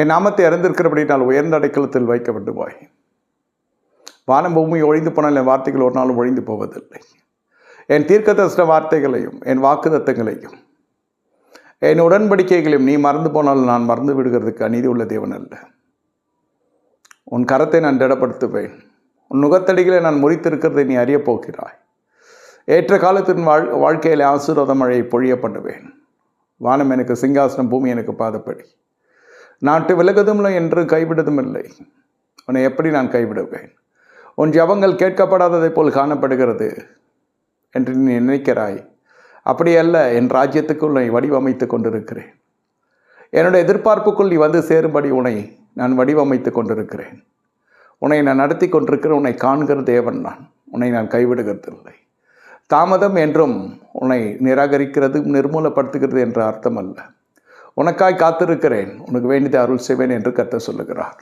என் நாமத்தை அறிந்திருக்கிறபடி நான் உயர்ந்த அடைக்கலத்தில் வைக்கப்பட்டுவாய் வானம் பூமி ஒழிந்து போனால் என் வார்த்தைகள் ஒரு நாளும் ஒழிந்து போவதில்லை. என் தீர்க்கதரிசன வார்த்தைகளையும் என் வாக்குதத்தங்களையும் என் உடன்படிக்கைகளையும் நீ மறந்து போனால் நான் மறந்து விடுகிறதுக்கு அநீதி உள்ள தேவன் அல்ல. உன் கரத்தை நான் திடப்படுத்துவேன். உன் நுகத்தடிகளை நான் முறித்திருக்கிறதை நீ அறியப் போகிறாய் ஏற்ற காலத்தின் வாழ் வாழ்க்கையில் ஆசீர்வாத மழையை பொழிய பண்ணுவேன் வானம் எனக்கு சிங்காசனம் பூமி எனக்கு பாதப்படி. நாட்டு விலகுதும் என்று கைவிடுவதும் இல்லை உன்னை எப்படி நான் கைவிடுவேன்? உன் ஜபங்கள் கேட்கப்படாததைப் போல் காணப்படுகிறது என்று நீ நினைக்கிறாய். அப்படி அல்ல என் ராஜ்யத்துக்குள் உன்னை வடிவமைத்து கொண்டிருக்கிறேன். என்னுடைய எதிர்பார்ப்புக்குள் நீ வந்து சேரும்படி உன்னை நான் வடிவமைத்து கொண்டிருக்கிறேன். உன்னை நான் நடத்தி கொண்டிருக்கிறேன் உன்னை காண்கிற தேவன் நான். உன்னை நான் கைவிடுகிறதில்லை. தாமதம் என்றும் உன்னை நிராகரிக்கிறது நிர்மூலப்படுத்துகிறது என்ற அர்த்தம் அல்ல உனக்காய் காத்திருக்கிறேன். உனக்கு வேண்டியதை அருள் செய்வேன் என்று கத்த சொல்லுகிறார்.